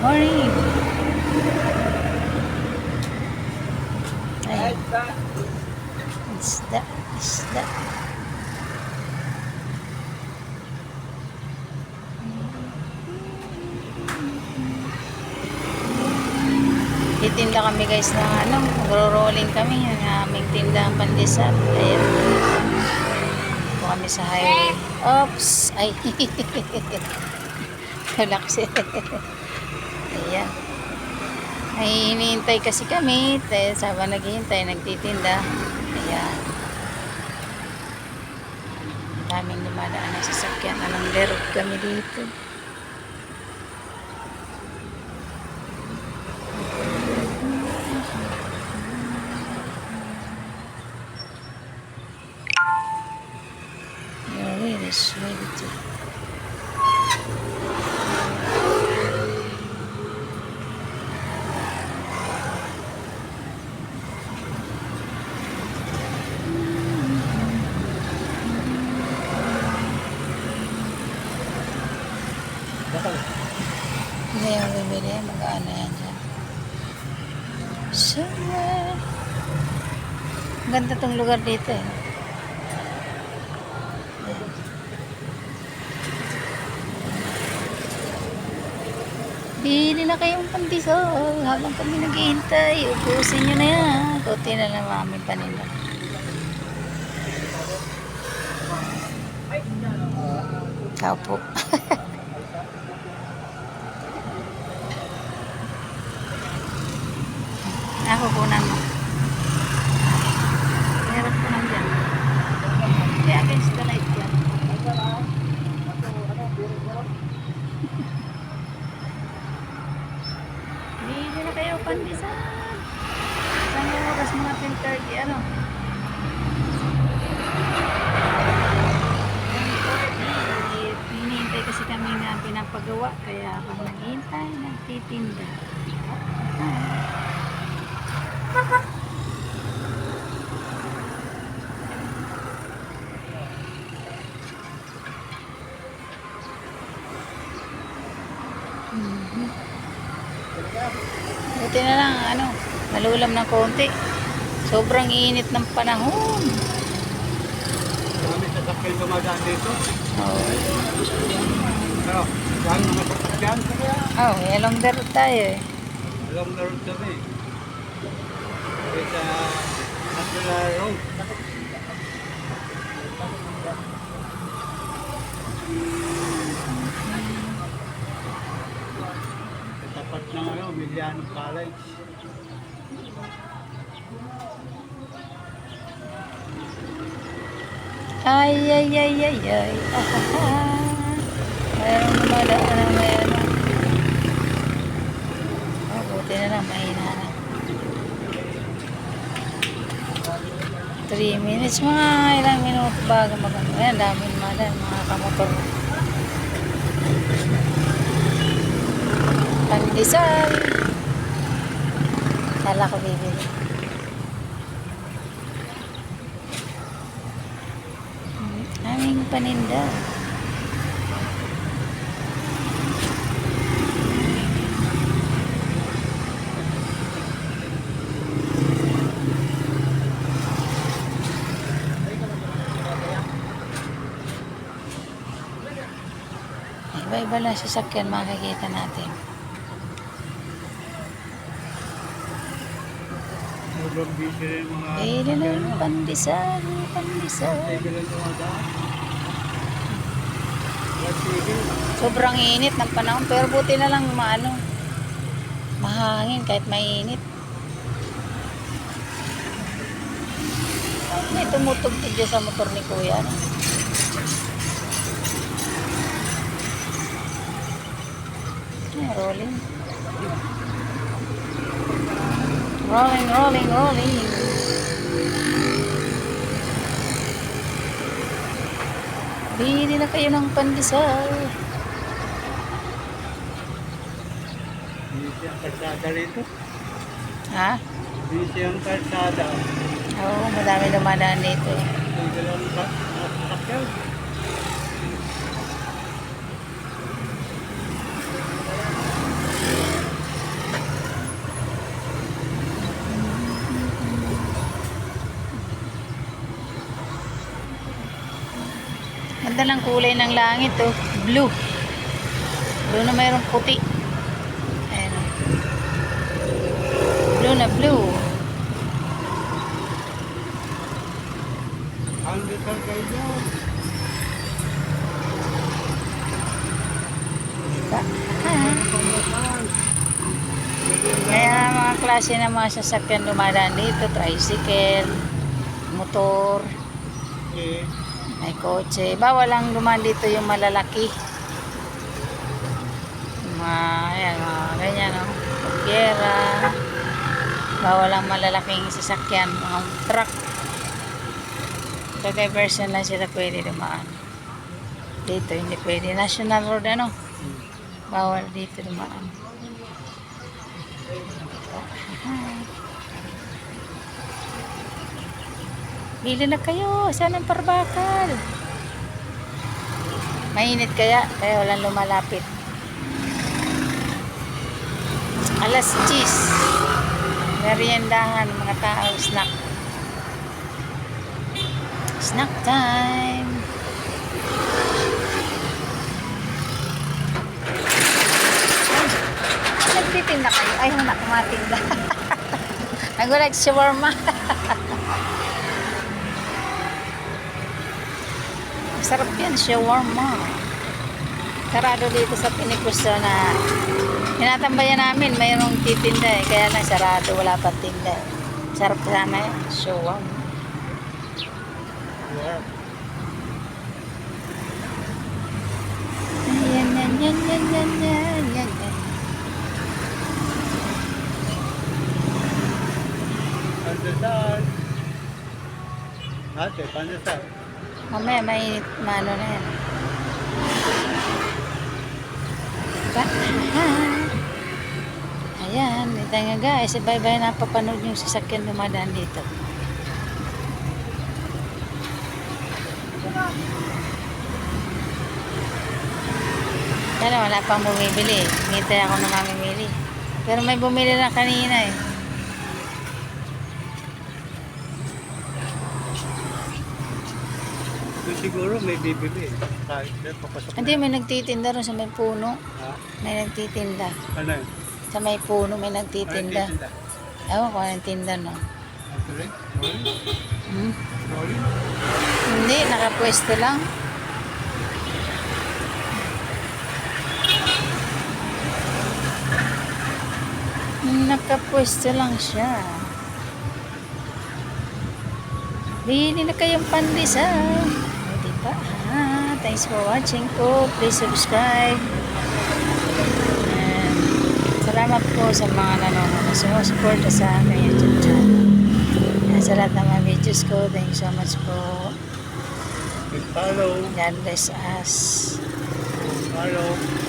Morning. Ay, isda, isda. Titinda kami guys ng ano, rolling kami yung aming tindang pandesal. Ayan. Po kami sa highway. Oops! Ay. Wala kasi. Ayan. Ay, hinihintay kasi kami. Sabang naghihintay, nagtitinda. Ayan. Daming dumadaan ng sasakyan. Anong lerog kami dito. Your wheel is ready to Hindi yung bibili. Mag-ano yan dyan. Somewhere. Ganda tong lugar dito eh. Bili na kayong pandesal habang kami naghihintay. Ubusin nyo na yan. Kunti na lang aming paninda. Ikaw po. Ako kunan mo. Meron ko lang dyan. Kaya against the light yan. Bili na kayo pandisan. Saan yung oras mga 10.30 ano? 10:30. Hinihintay kasi kami na pinapagawa. Kaya habang naghihintay, nagtitinda. Ah. Buti na lang, ano, nalulam ng konti. Sobrang init ng panahon. Kami sa sakay dumadaan dito. Oh, Pero, saan mga sasakyan? oh yelong the road tayo eh. Along the road kami. Kaya sa National Road. Sa tapat ng ano, Miliano College. Ay, ay, ay, ay, ay. Ah, Mayroong dumadaan na mayroon. Oh, buti na lang, mahina na. 3 minutes, mga ilang minuto bago mag Ayan, dami naman mga kamotor. Pandesal. Kala ko bibili. Aming paninda. Iba-iba lang sasakyan makikita natin. Sobrang busy rin mga na yung pandesal, pandesal. Ang. Sobrang init ng panahon, pero buti na lang maano, mahangin kahit mainit. May tumutugtog dyan sa motor ni Kuya. No? Ay, rolling. Rolling, rolling, rolling. Bili na kayo ng pandesal. Busy ang kalsada rito. Ha? Busy ang kalsada. Oo, madami dumadaan dito. eh. Tigil ang Ganda ng kulay ng langit oh. Blue. Blue na mayroong puti. Ayan. Blue na blue. Ang little kayo. Kaya mga klase ng mga sasakyan dumadaan dito, tricycle, motor, Okay. May kotse. Bawal lang dumaan dito yung malalaki. Mga, ayan, mga ganyan, no? Kukyera. Bawal ang malalaking sasakyan, mga truck. Kagay version lang sila pwede dumaan. Dito, hindi pwede. National road, ano? Bawal dito dumaan. Bili na kayo. Saan ang parbakal? Mainit kaya. Kaya walang lumalapit. Alas 10. Meriendahan mga tao. Snack. Snack time. Nagtitinda kayo. Ay, wala kumatinda. Nag-like shawarma. Sarap yan, shawarma. Sarado dito sa Pinikusto na tinatambayan namin, mayroong titinda eh. Kaya lang sarado, wala pa tinda eh. Sarap sana yan, shawarma. Yeah. Yan, yan, yan, yan, yan, yan, yan, yan. Pandesal. Ate, pandesal. Mamaya mainit, mano na yan. Ba? Ayan, ito nga guys, bye-bye na papanood yung sasakyan dumadaan dito. Pero wala pang bumibili. Ngintay ako na mamimili. Pero may bumili na kanina eh. Siguro may bibili. Kahit na papasok Hindi, may nagtitinda rin sa may puno. Ha? May nagtitinda. Ano yun? Sa may puno may Ano nagtitinda. titinda? Ewan ko anong tinda no. Hmm? Rolling? Hindi, nakapwesto lang. Nakapwesto lang siya. Bili na kayong pandesal. Thanks for watching po. Please subscribe. And salamat po sa mga nanonood. Sumusuporta sa aking YouTube channel. Yan, sa lahat ng mga videos ko. Thank you so much po. Follow. God bless us. Follow.